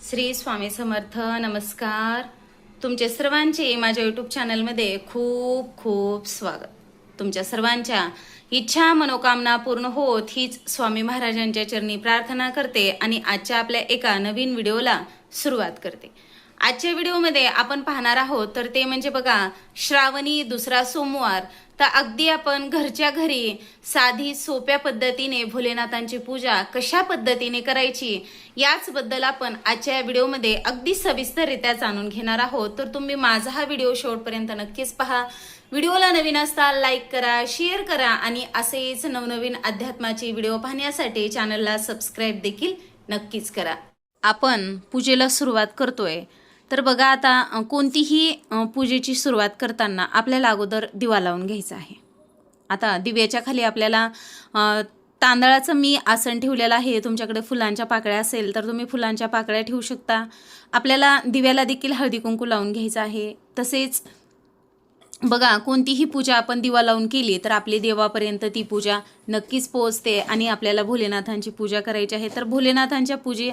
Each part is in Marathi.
श्री स्वामी समर्थ नमस्कार. तुमचे सर्वांचे माझ्या यूट्यूब चॅनलमध्ये खूप खूप स्वागत. तुमच्या सर्वांच्या इच्छा मनोकामना पूर्ण होत हीच स्वामी महाराजांच्या चरणी प्रार्थना करते आणि आजच्या आपल्या एका नवीन व्हिडिओला सुरुवात करते. आजच्या व्हिडिओमध्ये आपण पाहणार आहोत तर ते म्हणजे बघा श्रावणी दुसरा सोमवार. तर अगदी आपण घरच्या घरी साधी सोप्या पद्धतीने भोलेनाथांची पूजा कशा पद्धतीने करायची याचबद्दल आपण आजच्या या व्हिडिओमध्ये अगदी सविस्तररित्या जाणून घेणार आहोत. तर तुम्ही माझा हा व्हिडिओ शेवटपर्यंत नक्कीच पहा. व्हिडिओला नवीन असताल लाईक करा शेअर करा आणि असेच नवनवीन अध्यात्माचे व्हिडिओ पाहण्यासाठी चॅनलला सबस्क्राईब देखील नक्कीच करा. आपण पूजेला सुरुवात करतोय. तर बघा आता कोणतीही पूजेची सुरुवात करताना आपल्याला अगोदर दिवा लावून घ्यायचा आहे. आता दिव्याच्या खाली आपल्याला तांदळाचं मी आसन ठेवलेलं आहे. तुमच्याकडे फुलांच्या पाकळ्या असेल तर तुम्ही फुलांच्या पाकळ्या ठेवू शकता. आपल्याला दिव्याला देखील हळदी कुंकू लावून घ्यायचं आहे. तसेच बघा कोणतीही पूजा आपण दिवा लावून केली तर आपली देवापर्यंत ती पूजा नक्कीच पोहोचते आणि आपल्याला भोलेनाथांची पूजा करायची आहे. तर भोलेनाथांच्या पूजे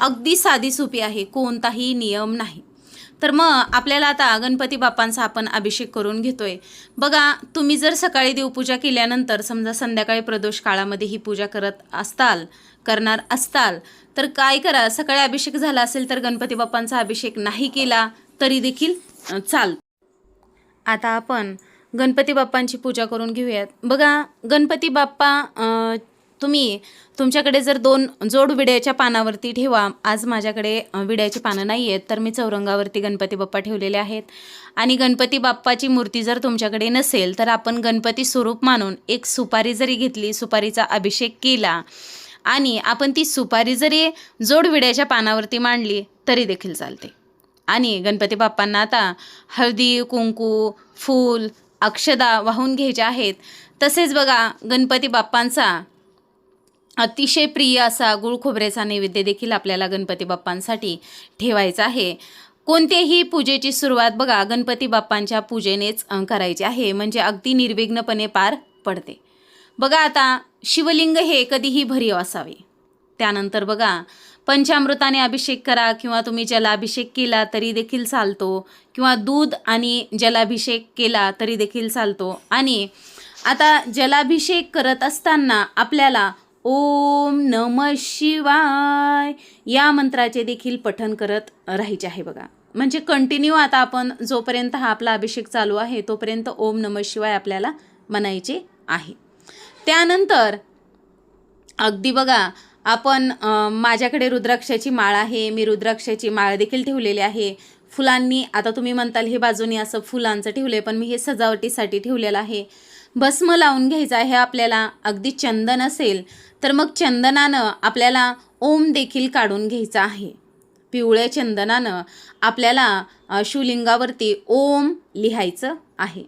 अगदी साधी सोपी आहे कोणताही नियम नाही. तर मग आपल्याला आता गणपती बाप्पांचा आपण अभिषेक करून घेतोय. बघा तुम्ही जर सकाळी देवपूजा केल्यानंतर समजा संध्याकाळी प्रदोष काळामध्ये ही पूजा करत असताल करणार असताल तर काय करा? सकाळी अभिषेक झाला असेल तर गणपती बाप्पांचा अभिषेक नाही केला तरी देखील अ, चाल आता आपण गणपती बाप्पांची पूजा करून घेऊयात. बघा गणपती बाप्पा तुम्ही तुमच्याकडे जर दोन जोड विड्याच्या पानावरती ठेवा. आज माझ्याकडे विड्याची पानं नाही आहेत तर मी चौरंगावरती गणपती बाप्पा ठेवलेले आहेत. आणि गणपती बाप्पाची मूर्ती जर तुमच्याकडे नसेल तर आपण गणपती स्वरूप मानून एक सुपारी जरी घेतली सुपारीचा अभिषेक केला आणि आपण ती सुपारी जरी जोड विड्याच्या पानावरती मांडली तरी देखील चालते. आणि गणपती बाप्पांना आता हळदी कुंकू फूल अक्षदा वाहून घ्यायच्या आहेत. तसेच बघा गणपती बाप्पांचा अतिशय प्रिय असा गुळ खोबऱ्याचा नैवेद्य देखील आपल्याला गणपती बाप्पांसाठी ठेवायचा आहे. कोणत्याही पूजेची सुरुवात बघा गणपती बाप्पांच्या पूजेनेच करायची आहे. म्हणजे अगदी निर्विघ्नपणे पार पडते. बघा आता शिवलिंग हे कधीही भरीव असावे. त्यानंतर बघा पंचामृताने अभिषेक करा किंवा तुम्ही जलाभिषेक केला तरी देखील चालतो. किंवा दूध आणि जलाभिषेक केला तरी देखील चालतो. आणि आता जलाभिषेक करत असताना आपल्याला ओम नम शिवाय या मंत्राचे देखील पठण करत राहायचे आहे बघा. म्हणजे कंटिन्यू आता आपण जोपर्यंत हा आपला अभिषेक चालू आहे तोपर्यंत ओम नम शिवाय आपल्याला म्हणायचे आहे. त्यानंतर अगदी बघा आपण माझ्याकडे रुद्राक्षाची माळ आहे मी रुद्राक्षाची माळ देखील ठेवलेली आहे. फुलांनी आता तुम्ही म्हणताल हे बाजूनी असं फुलांचं ठेवलं आहे पण मी हे सजावटीसाठी ठेवलेलं आहे. भस्म लावून घ्यायचं आहे आपल्याला अगदी चंदन असेल तर मग चंदनानं आपल्याला ओम देखील काढून घ्यायचा आहे. पिवळ्या चंदनानं आपल्याला शिवलिंगावरती ओम लिहायचं आहे.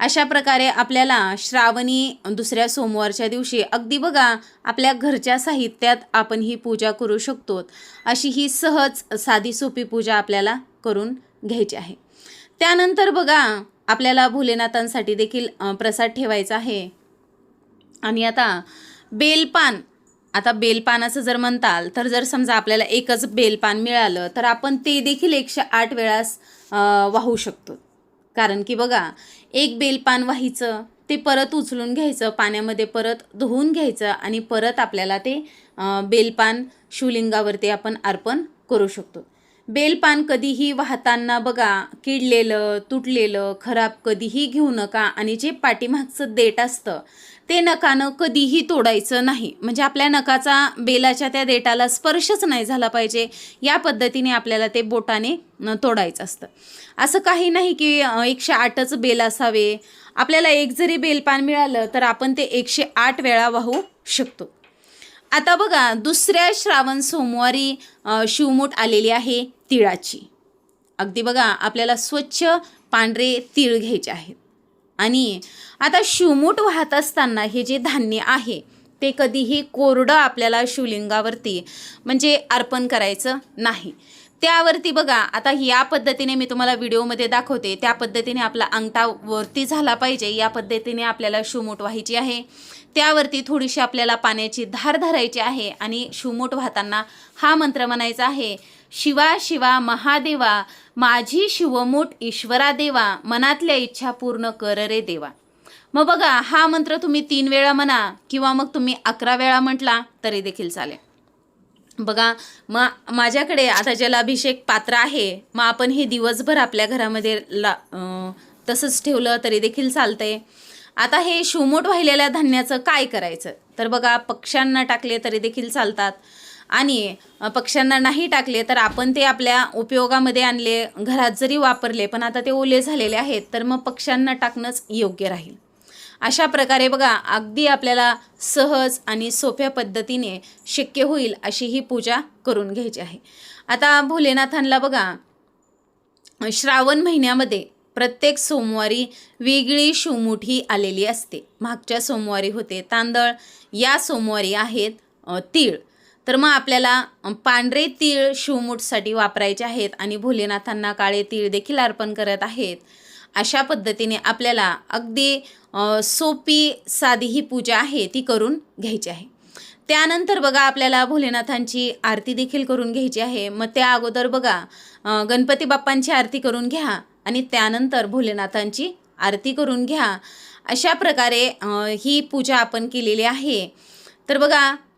अशा प्रकारे आपल्याला श्रावणी दुसऱ्या सोमवारच्या दिवशी अगदी बघा आपल्या घरच्या साहित्यात आपण ही पूजा करू शकतो. अशी ही सहज साधी सोपी पूजा आपल्याला करून घ्यायची आहे. त्यानंतर बघा आपल्याला भोलेनाथांसाठी देखील प्रसाद ठेवायचा आहे. आणि आता बेलपान आता बेलपानाचं जर म्हणताल तर जर समजा आपल्याला एकच बेलपान मिळालं तर आपण ते देखील एकशे आठ वेळास वाहू शकतो. कारण की बघा एक बेलपान व्हायचं ते परत उचलून घ्यायचं पाण्यामध्ये परत धुवून घ्यायचं आणि परत आपल्याला ते बेलपान शिवलिंगावरती आपण अर्पण करू शकतो. बेलपान कधीही वाहताना बघा किडलेलं तुटलेलं खराब कधीही घेऊ नका आणि जे पाठीमागचं देठ असतं ते नकानं कधीही तोडायचं नाही. म्हणजे आपल्या नकाचा बेलाच्या त्या देठाला स्पर्शच नाही झाला पाहिजे. या पद्धतीने आपल्याला ते बोटाने तोडायचं असतं. असं काही नाही की एकशे आठच बेल असावे. आपल्याला एक जरी बेलपान मिळालं तर आपण ते एकशे आठ वेळा वाहू शकतो. आता बघा दुसऱ्या श्रावण सोमवारी शिवमूट शिवमूठ आलेली आहे तिळाची. अगदी बघा आपल्याला स्वच्छ पांढरे तीळ घ्यायचे आहेत. आणि आता शिवमूठ वाहत असताना हे जे धान्य आहे ते कधीही कोरडं आपल्याला शिवलिंगावरती म्हणजे अर्पण करायचं नाही. त्यावरती बघा आता या पद्धतीने मी तुम्हाला व्हिडिओमध्ये दाखवते. त्या पद्धतीने आपला अंगठा वरती झाला पाहिजे. या पद्धतीने आपल्याला शिवमूठ व्हायची आहे. त्यावरती थोडीशी आपल्याला पाण्याची धार धरायची आहे आणि शिवमूठ वाहताना हा मंत्र म्हणायचा आहे शिवा शिवा महादेवा माझी शिवमोट ईश्वरा देवा मनातल्या इच्छा पूर्ण कर रे देवा. मग बघा हा मंत्र तुम्ही तीन वेळा म्हणा किंवा मग तुम्ही अकरा वेळा म्हटला तरी देखील चालेल. बघा मग माझ्याकडे आता ज्याला अभिषेक पात्र आहे. मग आपण हे दिवसभर आपल्या घरामध्ये ला तसंच ठेवलं तरी देखील चालतंय. आता हे शिवमोठ वाहिलेल्या धान्याचं काय करायचं? तर बघा पक्ष्यांना टाकले तरी देखील चालतात. आणि पक्ष्यांना नाही टाकले तर आपण ते आपल्या उपयोगामध्ये आणले घरात जरी वापरले पण आता ते ओले झालेले आहेत तर मग पक्ष्यांना टाकणंच योग्य राहील. अशा प्रकारे बघा अगदी आपल्याला सहज आणि सोप्या पद्धतीने शक्य होईल अशी ही पूजा करून घ्यायची आहे. आता भोलेनाथांना बघा श्रावण महिन्यामध्ये प्रत्येक सोमवारी वेगळी शिवमुठी आलेली असते. मागच्या सोमवारी होते तांदळ या सोमवारी आहेत तीळ. तर मग आपल्याला पांढरे तीळ शिवमूठसाठी वापरायचे आहेत आणि भोलेनाथांना काळे तीळ देखील अर्पण करत आहेत. अशा पद्धतीने आपल्याला अगदी सोपी साधी ही पूजा आहे ती करून घ्यायची आहे. त्यानंतर बघा आपल्याला भोलेनाथांची आरती देखील करून घ्यायची आहे. मग त्या अगोदर बघा गणपती बाप्पांची आरती करून घ्या आणि त्यानंतर भोलेनाथांची आरती करून घ्या. अशा प्रकारे ही पूजा आपण केलेली आहे. तर बघा